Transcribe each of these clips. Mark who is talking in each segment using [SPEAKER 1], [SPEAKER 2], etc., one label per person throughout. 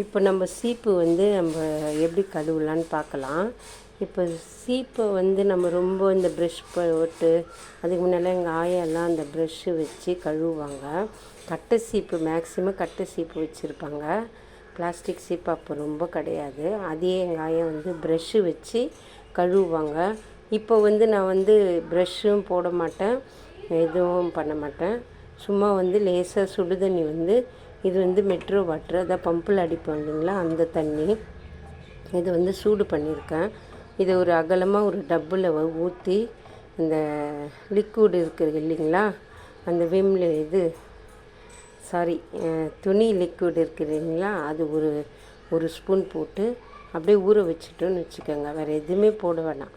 [SPEAKER 1] இப்போ நம்ம சீப்பு வந்து நம்ம எப்படி கழுவலான்னு பார்க்கலாம். இப்போ சீப்பை வந்து நம்ம ரொம்ப இந்த ப்ரெஷ் போட்டு அதுக்கு முன்னால் எங்கள் ஆயெல்லாம் அந்த ப்ரெஷ்ஷு வச்சு கழுவுவாங்க. கட்டை சீப்பு மேக்ஸிமம் கட்டை சீப்பு வச்சுருப்பாங்க. பிளாஸ்டிக் சீப்பு அப்போ ரொம்ப கிடையாது. அதே எங்கள் ஆயா வந்து ப்ரெஷ்ஷு வச்சு கழுவுவாங்க. இப்போ வந்து நான் வந்து ப்ரெஷ்ஷும் போட மாட்டேன் எதுவும் பண்ண மாட்டேன். சும்மா வந்து லேசாக சுடுதண்ணி வந்து இது வந்து மெட்ரோ வாட்ரு அதான் பம்பில் அடிப்போம் இல்லைங்களா? அந்த தண்ணி. இது வந்து சூடு பண்ணியிருக்கேன். இதை ஒரு அகலமாக ஒரு டப்பில் ஊற்றி இந்த லிக்விட் இருக்குது இல்லைங்களா? அந்த விம்ல இது சாரி துணி லிக்விட் இருக்குது இல்லைங்களா? அது ஒரு ஒரு ஸ்பூன் போட்டு அப்படியே ஊற வச்சுட்டோன்னு வச்சுக்கோங்க. வேறு எதுவுமே போட வேணாம்.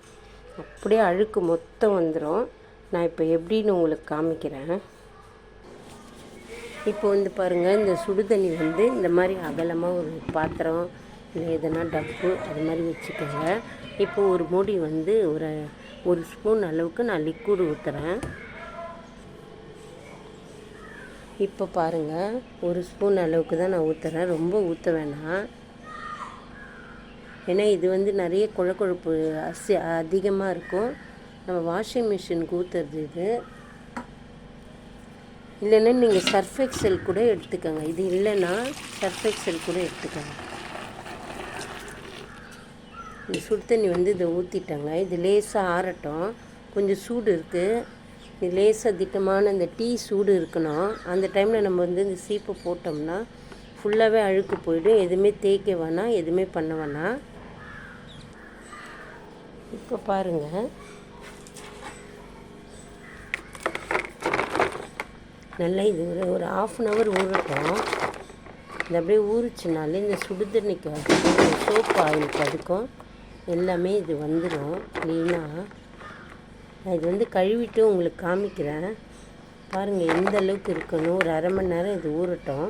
[SPEAKER 1] அப்படியே அழுக்கு மொத்தம் வந்துடும் நான் இப்போ எப்படின்னு உங்களுக்கு காமிக்கிறேன். இப்போ வந்து பாருங்கள் இந்த சுடு தண்ணி வந்து இந்த மாதிரி அகலமாக ஒரு பாத்திரம் இல்லை எதனா டப்பு அது மாதிரி வச்சுக்கோங்க. இப்போ ஒரு மூடி வந்து ஒரு ஒரு ஸ்பூன் அளவுக்கு நான் லிக்விட் ஊற்றுறேன் இப்போ பாருங்கள் ஒரு ஸ்பூன் அளவுக்கு தான் நான் ஊற்றுறேன் ரொம்ப ஊற்ற வேணாம். ஏன்னா இது வந்து நிறைய குழக்குழப்பு அசி அதிகமாக இருக்கும். நம்ம வாஷிங் மிஷினுக்கு ஊற்றுறது இது. இல்லைன்னா நீங்கள் சர்ஃப் எக்ஸல் கூட எடுத்துக்கோங்க. இது இல்லைன்னா சர்ஃப் எக்ஸல் கூட எடுத்துக்கோங்க. இந்த சுடு தண்ணி வந்து இதை ஊற்றிட்டாங்க இது லேசாக ஆறட்டும். கொஞ்சம் சூடு இருக்குது இது லேசாக திட்டமான இந்த டீ சூடு இருக்கணும். அந்த டைமில் நம்ம வந்து இந்த சீப்பை போட்டோம்னா ஃபுல்லாகவே அழுக்கு போயிடும். எதுவுமே தேய்க்க வேணாம். எதுவுமே பண்ண வேணாம். இப்போ பாருங்கள் நல்லா இது ஒரு ஒரு ஆஃப் அன் ஹவர் ஊறட்டும். இது அப்படியே ஊறிச்சுனாலே இந்த சுடுதண்ணிக்கு அதுக்கும் சோப்பு ஆயிலுக்கு அதுக்கும் எல்லாமே இது வந்துடும் க்ளீனாக நான் இது வந்து கழுவிட்டு உங்களுக்கு காமிக்கிறேன். பாருங்கள் எந்த அளவுக்கு இருக்கணும் ஒரு அரை மணி நேரம் இது ஊறட்டும்.